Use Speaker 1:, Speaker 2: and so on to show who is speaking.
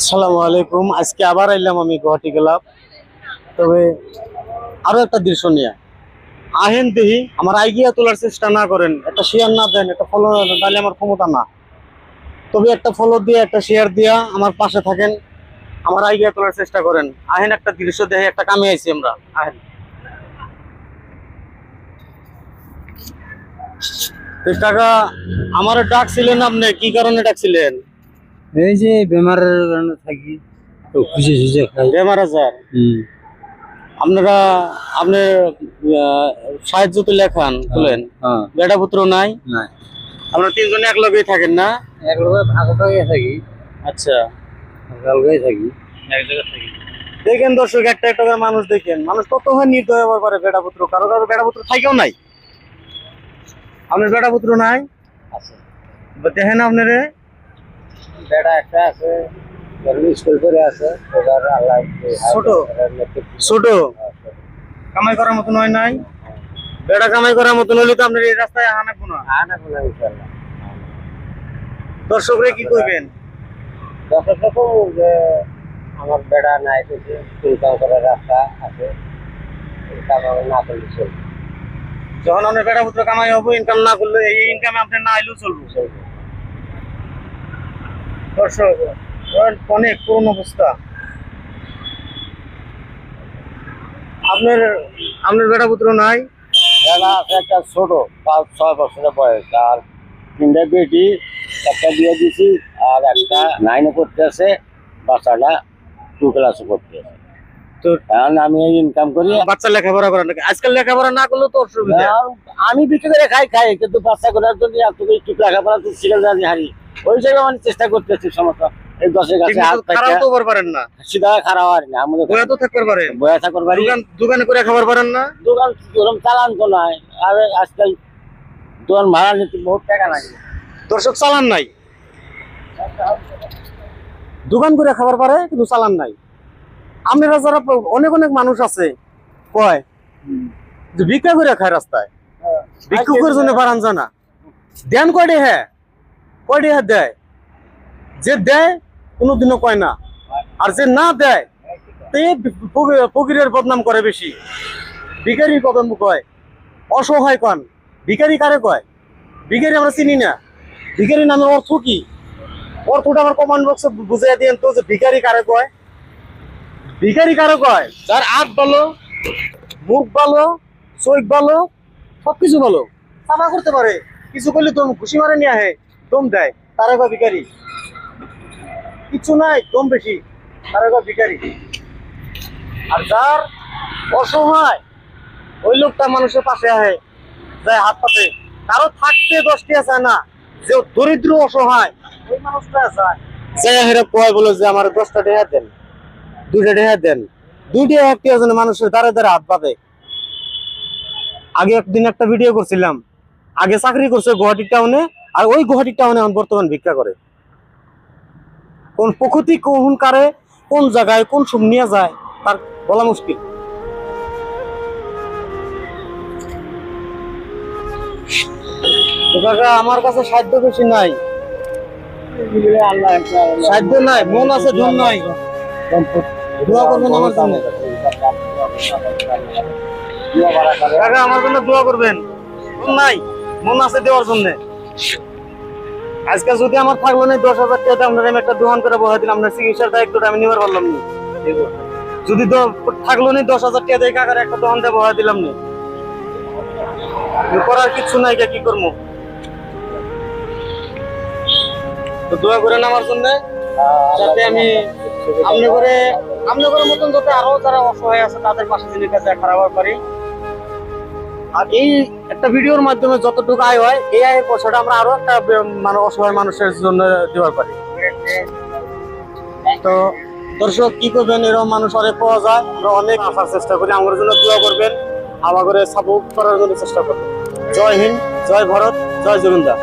Speaker 1: আসসালামু আলাইকুম। আজকে আবার আইলাম আমি গুয়াহাটি গেলাম তবে আরও একটা দৃশ্য নিয়ে। আহেন দেহি, আমার আইগিয়া তোলার চেষ্টা না করেন, একটা শেয়ার না দেন, একটা ফলো না দেন, তাহলে আমার ক্ষমতা না। তবে একটা ফলো দিয়ে, একটা শেয়ার দিয়া আমার পাশে থাকেন, আমার আইগিয়া তোলার চেষ্টা করেন। আহেন একটা দৃশ্য দেখে একটা কামে আইছি আমরা। আহেন। কাকা, আমার ডাকছিলেন আপনি, কি কারণে ডাকছিলেন?
Speaker 2: এই যে বেমারের কারণে থাকি তো খুশি খুশি খাই।
Speaker 1: বেমার আজার? আপনারা আপনার সাহায্য তো লেখান তুলেন বেটা পুত্র নাই?
Speaker 2: না
Speaker 1: আপনারা তিনজনে এক থাকেন না?
Speaker 2: এক লোকের ভাগটাই থাকি।
Speaker 1: আচ্ছা।
Speaker 2: কালকেই থাকি।
Speaker 1: এক জায়গায় থাকি। দেখেন দর্শক একটা একটা করে মানুষ দেখেন। মানুষ কত হয় নির্দয় হবার পারে বেটা পুত্র কারও কারও বেটা পুত্র থাকেও নাই। আপনার বেটা পুত্র নাই? বা দেখেন আপনারে
Speaker 2: বেটা একটা আছে স্কুল করে আছে ওটার আল্লাহ
Speaker 1: ছোট? ছোট? কামাই করার মতন হয় নাই? বেটা কামাই করার মতন হলে তো আপনার এই রাস্তায় আনাবো না? দর্শকরা কি করবেন?
Speaker 2: দর্শক দেখো যে আমার বেড়া নাই কিছু ইনকাম করার রাস্তা আছে না করলে চলবে।
Speaker 1: যখন আপনার বেটা পুত্র কামাই হব ইনকাম না করলে এই ইনকামে আপনার না আইলেও চলবো।
Speaker 2: চলবে।
Speaker 1: দর্শক অনেক করুণ অবস্থা আপনার আপনার বেটা পুত্র নাই?
Speaker 2: আছে একটা ছোট পাঁচ ছয় বছরের বয়স। আর তিনটা বেটি একটা দিয়ে দিছি আর একটা নাইনে করতে আছে বাচ্চাটা টু ক্লাসে করতে আছে।
Speaker 1: তো
Speaker 2: আমি ইনকাম করি।
Speaker 1: বাচ্চা লেখাপড়া করেন নাকি আজকাল লেখাপড়া না করলেও তো অসুবিধা।
Speaker 2: আমি বিক্রি করে খাই খাই কিন্তু বাচ্চা করার জন্য এত একটু লেখাপড়া তো শিখে যাচ্ছি হারি। ওই জায়গায় মানে চেষ্টা করতেছি সমস্ত এই দশের কাছে হাত
Speaker 1: ঠিকমতো তো পারেন না।
Speaker 2: সিধা খারাপ আর না আমাদের
Speaker 1: বয়া তো থাকতে পারেন
Speaker 2: বয়া থাকার বাড়ি
Speaker 1: দোকান দোকানে করে খাবার পারেন না?
Speaker 2: দোকান ওরকম চালান তো নাই। আর আজকাল দোকান ভাড়া নিতে বহুত টাকা লাগে।
Speaker 1: দর্শক চালান নাই। দোকান করে খাবার পারে কিন্তু চালান নাই। আপনারা যারা অনেক অনেক মানুষ আছে কয় যে ভিক্ষা করে খায় রাস্তায়। ভিক্ষুকের জন্য বাড়ান জানা দেন কয়ডে হ্যাঁ? হ্যাঁ দেয়। যে দেয়, কোনোদিনও কয় না। আর যে না দেয়, তে ফকি- ফকিরের বদনাম করে বেশি। ভিখারি কদম কয়। অসহায় কন। ভিখারি কারে কয়? ভিখারি আমরা চিনি না। ভিখারি নামের অর্থ কি? অর্থটা আমার কমেন্ট বক্সে বুঝাই দিয়েন তো যে ভিখারি কারে কয়? ভিখারি কারে কয়? যার হাত ভালো, মুখ ভালো, চোখ ভালো, সবকিছু ভালো। চাপা করতে পারে। কিছু করলে দম ঘুষি মারে নিয়ে আহে দম দেয় তারা কয় ভিখারি। কিছু নাই, দম বেশি তারা কয় ভিখারি। আর যার অসহায়, ওই লোকটা মানুষের পাশে আহে, যায় হাত পাতে। কারও থাকতে দশটি আছে না, যে দরিদ্র, অসহায়, ওই মানুষটা যায়। কয় যে, আমার দুইটা মানুষের হাত পাতে আগে একদিন একটা ভিডিও করছিলাম। আগে চাকরি করছে গুয়াহাটি টাউনে আর ওই গুয়াহাটি টাউনে এখন বর্তমান ভিক্ষা করে। কোন প্রকৃতি কোন কারে, কোন জায়গায়, কোন সুম নিয়ে যায়, তার বলা মুশকিল। আমার কাছে সাধ্য বেশি নাই। সাধ্য নাই, মন আছে, ধন নাই। দোয়া করবেন আমার জন্য। আমার জন্য দোয়া করবেন। নাই, মন আছে দেওয়ার জন্য। আজকে যদি আমার থাকল না দশ হাজার টাকা, আপনার আমি একটা দোকান করে বহাই দিলাম, আপনার চিকিৎসার দায়িত্বটা আমি নিবার পারলাম না। যদি থাকল না দশ হাজার টাকা দিয়ে কাকার একটা দোকান দিয়ে বহাই দিলাম না। করার কিছু নাই, কি করব? তো দোয়া করেন আমার জন্য, যাতে আমি আপনি করে আপনি করে মতন যাতে আরও যারা অসহায় আছে, তাদের পাশে কাছে খারাপ পারি আর এই একটা ভিডিওর মাধ্যমে যতটুকু আয় হয়, এই আয়ের পয়সাটা আমরা আরও একটা মানে অসহায় মানুষের জন্য দেওয়ার পারি। তো দর্শক, কি করবেন? এরকম মানুষ অনেক পাওয়া যায়। আমরা অনেক আসার চেষ্টা করি। আমার জন্য দোয়া করবেন। আমার করে সাপোর্ট করার জন্য চেষ্টা করবেন। জয় হিন্দ, জয় ভারত, জয় জগন্নাথ